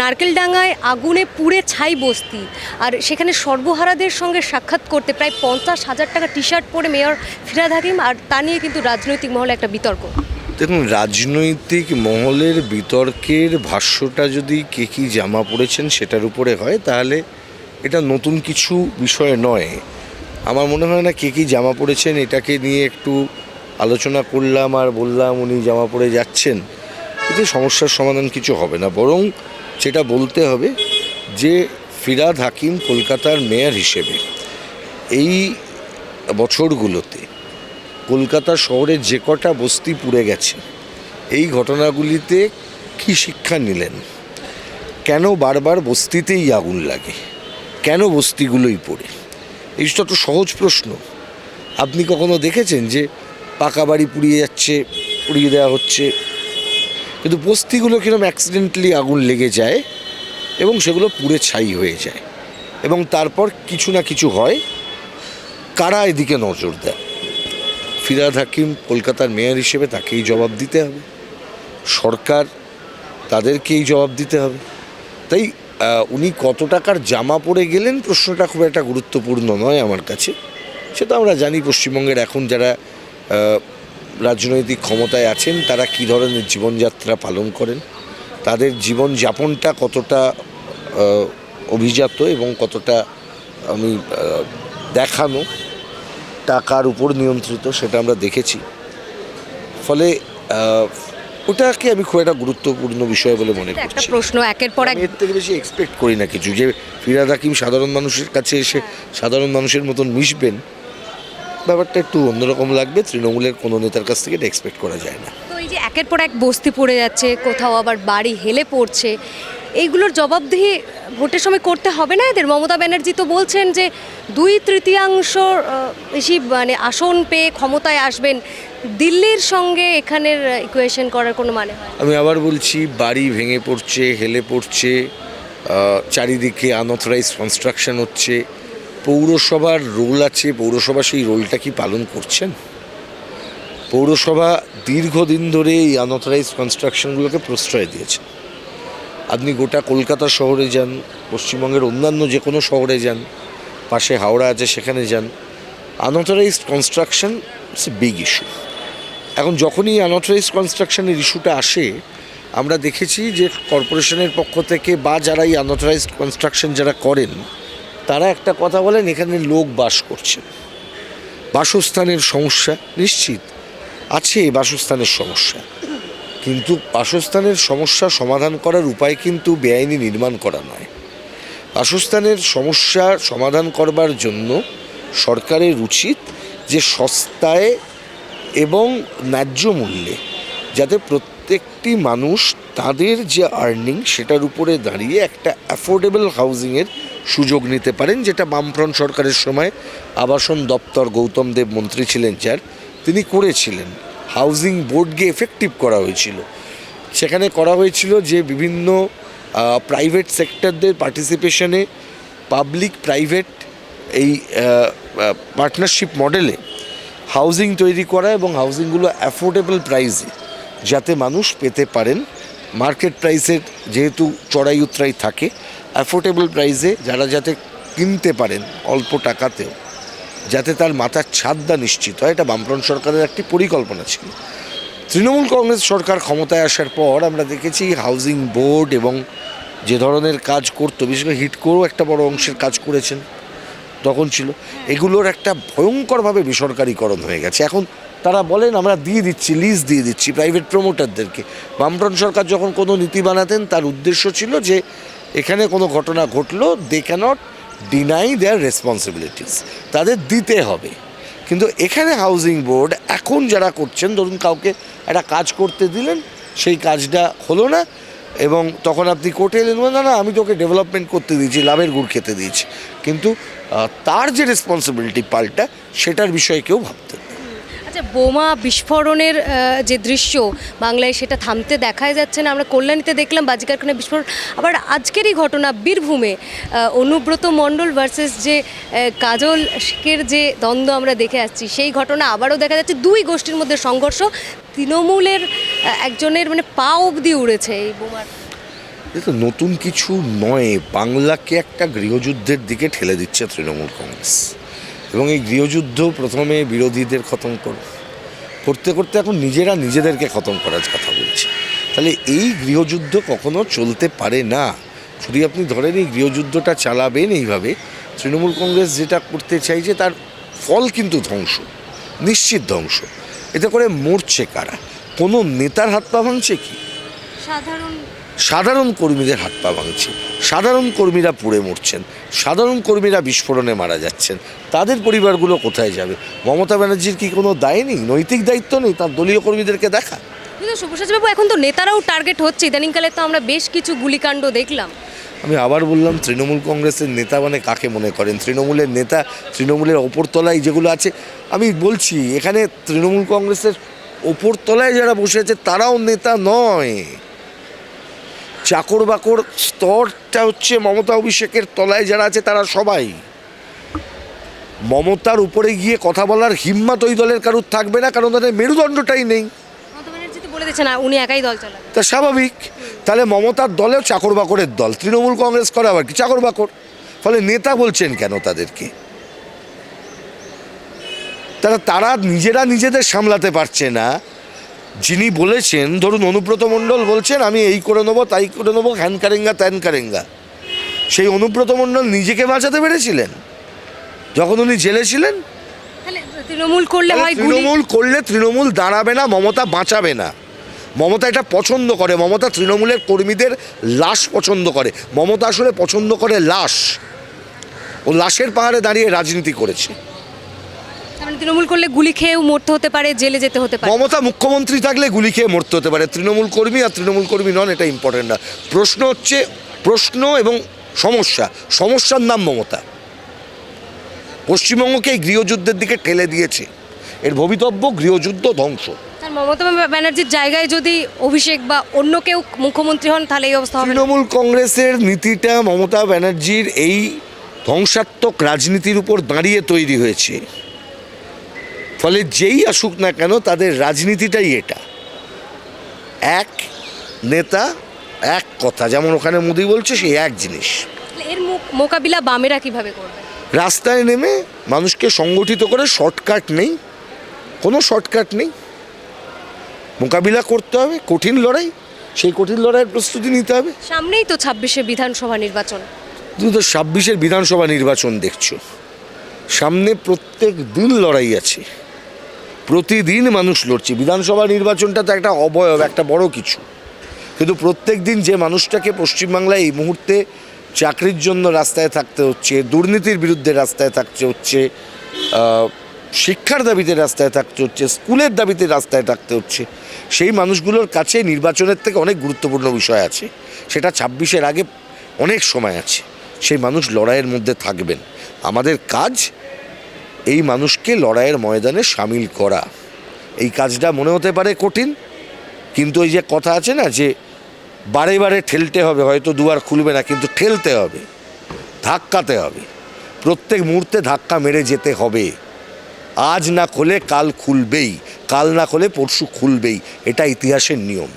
নারকেলডাঙ্গায় আগুনে পুড়ে ছাই বস্তি। আর সেখানে সর্বহারাদের সঙ্গে সাক্ষাৎ করতে প্রায় পঞ্চাশ হাজার টাকা টি শার্ট পরে মেয়র ফিরাদ হাকিম, আর তা নিয়ে কিন্তু রাজনৈতিক মহলে একটা বিতর্ক। দেখুন, রাজনৈতিক মহলের বিতর্কের ভাষ্যটা যদি কে কী জামা পড়েছেন সেটার উপরে হয়, তাহলে এটা নতুন কিছু বিষয় নয়। আমার মনে হয় না কে কী জামা পড়েছেন, এটাকে নিয়ে একটু আলোচনা করলাম আর বললাম উনি জামা পরে যাচ্ছেন। এতে সমস্যার সমাধান কিছু হবে না। বরং যেটা বলতে হবে যে ফিরাদ হাকিম কলকাতার মেয়র হিসেবে এই বছরগুলোতে কলকাতা শহরে যে কটা বস্তি পুড়ে গেছে, এই ঘটনাগুলিতে কি শিক্ষা নিলেন? কেন বারবার বস্তিতেই আগুন লাগে? কেন বস্তিগুলোই পড়ে? এইটা তো সহজ প্রশ্ন। আপনি কখনো দেখেছেন যে পাকা বাড়ি পুড়িয়ে যাচ্ছে, পুড়িয়ে দেওয়া হচ্ছে? কিন্তু বস্তিগুলো কিরম অ্যাক্সিডেন্টালি আগুন লেগে যায় এবং সেগুলো পুড়ে ছাই হয়ে যায় এবং তারপর কিছু না কিছু হয়, কারা এদিকে নজর দেয়? ফিরাদ হাকিম কলকাতার মেয়র হিসেবে তাকেই জবাব দিতে হবে। সরকার তাদেরকেই জবাব দিতে হবে। তাই উনি কত টাকার জামা পরে গেলেন প্রশ্নটা খুব একটা গুরুত্বপূর্ণ নয় আমার কাছে। সেটা আমরা জানি পশ্চিমবঙ্গের এখন যারা রাজনৈতিক ক্ষমতায় আছেন তারা কী ধরনের জীবনযাত্রা পালন করেন? তাদের জীবনযাপনটা কতটা অভিজাত এবং কতটা আমি দেখানো টাকার উপর নিয়ন্ত্রিত সেটা আমরা দেখেছি। ফলে ওটাকে আমি খুব একটা গুরুত্বপূর্ণ বিষয় বলে মনে একটা করছি। প্রশ্ন একের পর এক এর থেকে বেশি এক্সপেক্ট করি না কিছু। যে ফিরাদ হাকিম সাধারণ মানুষের কাছে এসে সাধারণ মানুষের মতন মিশবেন ব্যাপারটা একটু অন্যরকম লাগবে তৃণমূলের কোনো নেতার কাছ থেকে এটা এক্সপেক্ট করা যায় না। তো এই যে একের পর এক বস্তি পড়ে যাচ্ছে কোথাও আবার বাড়ি হেলে পড়ছে এইগুলোর জবাবদিহি ভোটের সময় করতে হবে না এদের? মমতা ব্যানার্জি তো বলছেন যে দুই তৃতীয়াংশ বেশি মানে আসন পেয়ে ক্ষমতায় আসবেন দিল্লির সঙ্গে এখানের ইকুয়েশন করার কোনো মানে আমি আবার বলছি বাড়ি ভেঙে পড়ছে হেলে পড়ছে চারিদিকে আনঅথরাইজ কনস্ট্রাকশন হচ্ছে পৌরসভার রোল আছে, পৌরসভা সেই রোলটা কি পালন করছেন? পৌরসভা দীর্ঘদিন ধরে এই আনঅথরাইজ কনস্ট্রাকশনগুলোকে প্রশ্রয় দিয়েছে। আপনি গোটা কলকাতা শহরে যান, পশ্চিমবঙ্গের অন্যান্য যে কোনো শহরে যান, পাশে হাওড়া আছে, সেখানে যান unauthorised construction it's a big issue এখন যখনই আনঅথরাইজ কনস্ট্রাকশনের ইস্যুটা আসে, আমরা দেখেছি যে কর্পোরেশনের পক্ষ থেকে বা যারা এই আনঅথরাইজড কনস্ট্রাকশন যারা করেন তারা একটা কথা বলেন, এখানে লোক বাস করছে। বাসস্থানের সমস্যা নিশ্চিত। আছে বাসস্থানের সমস্যা। কিন্তু বাসস্থানের সমস্যা সমাধান করার উপায় কিন্তু বেআইনি নির্মাণ করা নয়। বাসস্থানের সমস্যা সমাধান করবার জন্য সরকারের উচিত যে সস্তায় এবং ন্যায্য মূল্যে যাতে প্রত্যেকটি মানুষ তাদের যে আর্নিং সেটার উপরে দাঁড়িয়ে একটা অ্যাফোর্ডেবল হাউজিংয়ের সুযোগ নিতে পারেন, যেটা বামফ্রন্ট সরকারের সময় আবাসন দপ্তর গৌতম দেব মন্ত্রী ছিলেন যার তিনি করেছিলেন। হাউজিং বোর্ডকে এফেক্টিভ করা হয়েছিল। সেখানে করা হয়েছিল যে বিভিন্ন প্রাইভেট সেক্টরদের পার্টিসিপেশনে পাবলিক প্রাইভেট এই পার্টনারশিপ মডেলে হাউজিং তৈরি করা এবং হাউজিংগুলো অ্যাফোর্ডেবল প্রাইসে যাতে মানুষ পেতে পারেন। মার্কেট প্রাইসের যেহেতু চড়াই উতরাই থাকে অ্যাফোর্ডেবল প্রাইসে যারা যাতে কিনতে পারেন অল্প টাকাতেও, যাতে তার মাথার ছাদটা নিশ্চিত হয়, এটা বামফ্রন্ট সরকারের একটি পরিকল্পনা ছিল। তৃণমূল কংগ্রেস সরকার ক্ষমতায় আসার পর আমরা দেখেছি হাউজিং বোর্ড এবং যে ধরনের কাজ করতো, বিশেষ করে হিটকোরও একটা বড় অংশের কাজ করেছেন, তখন ছিল। এগুলোর একটা ভয়ঙ্করভাবে বেসরকারীকরণ হয়ে গেছে। এখন তারা বলেন, আমরা দিয়ে দিচ্ছি লিজ দিয়ে দিচ্ছি প্রাইভেট প্রমোটারদেরকে বামফ্রন্ট সরকার যখন কোনো নীতি বানাতেন, তার উদ্দেশ্য ছিল যে এখানে কোনো ঘটনা ঘটলো they can't deny their responsibilities তাদের দিতে হবে। কিন্তু এখানে হাউজিং বোর্ড এখন যারা করছেন, ধরুন কাউকে একটা কাজ করতে দিলেন, সেই কাজটা হলো না, এবং তখন আপনি কোর্টে এলেন না না, আমি তোকে ডেভেলপমেন্ট করতে দিয়েছি, লাভের গুড় খেতে দিয়েছি। কিন্তু তার যে রেসপন্সিবিলিটি পাল্টা, সেটার বিষয়ে কেউ ভাবতেন বোমা বিস্ফোরণের যে দৃশ্য বাংলায় সেটা থামতে দেখাই যাচ্ছে না। আমরা কল্যাণীতে দেখলাম বাজি কারখানা বিস্ফোরণ। আবার আজকেরই ঘটনা বীরভূমে অনুব্রত মণ্ডল ভার্সেস যে কাজল শেখের যে দ্বন্দ্ব আমরা দেখে আসছি, সেই ঘটনা আবারও দেখা যাচ্ছে। দুই গোষ্ঠীর মধ্যে সংঘর্ষ, তৃণমূলের একজনের মানে পা অবধি উড়েছে এই বোমার। তো নতুন কিছু নয়। বাংলাকে একটা গৃহযুদ্ধের দিকে ঠেলে দিচ্ছে তৃণমূল কংগ্রেস। এবং এই গৃহযুদ্ধ প্রথমে বিরোধীদের খতম করো। করতে করতে এখন নিজেরা নিজেদেরকে খতম করার কথা বলছে। তাহলে এই গৃহযুদ্ধ কখনো চলতে পারে না? যদি আপনি ধরেন এই গৃহযুদ্ধটা চালাবেন এইভাবে, তৃণমূল কংগ্রেস যেটা করতে চাইছে তার ফল কিন্তু ধ্বংস, নিশ্চিত ধ্বংস। এতে করে মরছে কারা? কোনো নেতার হাত পা ভাঙছে কি? সাধারণ সাধারণ কর্মীদের হাত পা ভাঙছে। সাধারণ কর্মীরা পুড়ে মরছেন। সাধারণ কর্মীরা বিস্ফোরণে মারা যাচ্ছেন। তাদের পরিবারগুলো কোথায় যাবে? মমতা ব্যানার্জির কি কোনো দায় নেই? নৈতিক দায়িত্ব নেই? তার দলীয় কর্মীদেরকে দেখা। কিন্তু শুভসাচীবাবু এখন তো নেতারাও টার্গেট হচ্ছে। ইদানিংকালে তো আমরা বেশ কিছু গুলিকাণ্ড দেখলাম। আমি আবার বললাম তৃণমূল কংগ্রেসের নেতা মানে কাকে মনে করেন? তৃণমূলের নেতা তৃণমূলের ওপরতলায় যেগুলো আছে আমি বলছি এখানে তৃণমূল কংগ্রেসের ওপরতলায় যারা বসে আছে তারাও নেতা নয়। চাকর বাকর স্তরটা হচ্ছে মমতা অভিষেকের তলায় যারা আছে তারা সবাই। মমতার উপরে গিয়ে কথা বলার হিম্মত ওই দলের কারুর থাকবে না কারণ তাদের মেরুদণ্ডটাই নেই। উনি একাই দল তা স্বাভাবিক। তাহলে মমতার দলেও চাকর বাকরের দল তৃণমূল কংগ্রেস করে আবার কি? চাকর বাকর। ফলে নেতা বলছেন কেন তাদেরকে? তারা তারা নিজেরা নিজেদের সামলাতে পারছে না। যিনি বলেছেন ধরুন অনুব্রত মণ্ডল বলছেন আমি এই করে নেব তাই করে নেব হ্যান কারেঙ্গা ত্যান কারেঙ্গা। সেই অনুব্রত মণ্ডল নিজেকে বাঁচাতে পেরেছিলেন? যখন উনি জেলে ছিলেন? তৃণমূল করলে তৃণমূল করলে তৃণমূল দাঁড়াবে না মমতা বাঁচাবে না। মমতা এটা পছন্দ করে মমতা তৃণমূলের কর্মীদের লাশ পছন্দ করে। মমতা আসলে পছন্দ করে লাশ। ও লাশের পাহাড়ে দাঁড়িয়ে রাজনীতি করেছে। তৃণমূল করলে গুলি খেয়েও মরতে হতে পারে জেলে যেতে হতে পারে। মমতা মুখ্যমন্ত্রী থাকলে গুলি খেয়ে মরতে হতে পারে। তৃণমূল কর্মী আর তৃণমূল কর্মী নন এটা ইম্পর্টেন্ট না। প্রশ্ন হচ্ছে প্রশ্ন এবং সমস্যা সমস্যার নাম মমতা। পশ্চিমবঙ্গকে এই গৃহযুদ্ধের দিকে ঠেলে দিয়েছে। এর ভবিতব্য গৃহযুদ্ধ ধ্বংস। মমতা ব্যানার্জির জায়গায় যদি অভিষেক বা অন্য কেউ মুখ্যমন্ত্রী হন তাহলে এই অবস্থা তৃণমূল কংগ্রেসের নীতিটা মমতা ব্যানার্জির এই ধ্বংসাত্মক রাজনীতির উপর দাঁড়িয়ে তৈরি হয়েছে। ফলে যেই আসুক না কেন তাদের রাজনীতিটাই এটা। এক নেতা এক কথা যেমন ওখানে মোদি বলছে সেই এক জিনিস। এর মোকাবিলা বামেরা কীভাবে করবে? রাস্তায় নেমে মানুষকে সংগঠিত করে শর্টকাট নেই কোনো শর্টকাট নেই। মোকাবিলা করতে হবে কঠিন লড়াই সেই কঠিন লড়াইয়ের প্রস্তুতি নিতে হবে। সামনেই তো ছাব্বিশে বিধানসভা নির্বাচন। তুমি তো ছাব্বিশের বিধানসভা নির্বাচন দেখছ। সামনে প্রত্যেক দিন লড়াই আছে। প্রতিদিন মানুষ লড়ছে। বিধানসভা নির্বাচনটা তো একটা অবয়ব, একটা বড় কিছু। কিন্তু প্রত্যেক দিন যে মানুষটাকে পশ্চিমবাংলায় এই মুহূর্তে চাকরির জন্য রাস্তায় থাকতে হচ্ছে, দুর্নীতির বিরুদ্ধে রাস্তায় থাকতে হচ্ছে শিক্ষার দাবিতে রাস্তায় থাকতে হচ্ছে, স্কুলের দাবিতে রাস্তায় থাকতে হচ্ছে, সেই মানুষগুলোর কাছে নির্বাচনের থেকে অনেক গুরুত্বপূর্ণ বিষয় আছে। সেটা ছাব্বিশের আগে অনেক সময় আছে। সেই মানুষ লড়াইয়ের মধ্যে থাকবেন। আমাদের কাজ এই মানুষকে লড়াইয়ের ময়দানে সামিল করা। এই কাজটা মনে হতে পারে কঠিন, কিন্তু ওই যে কথা আছে না যে বারে বারে ঠেলতে হবে, হয়তো দুয়ার খুলবে না, কিন্তু ঠেলতে হবে, ধাক্কাতে হবে। প্রত্যেক মুহূর্তে ধাক্কা মেরে যেতে হবে। আজ না খোলে কাল খুলবেই, কাল না খোলে পরশু খুলবেই, এটা ইতিহাসের নিয়ম।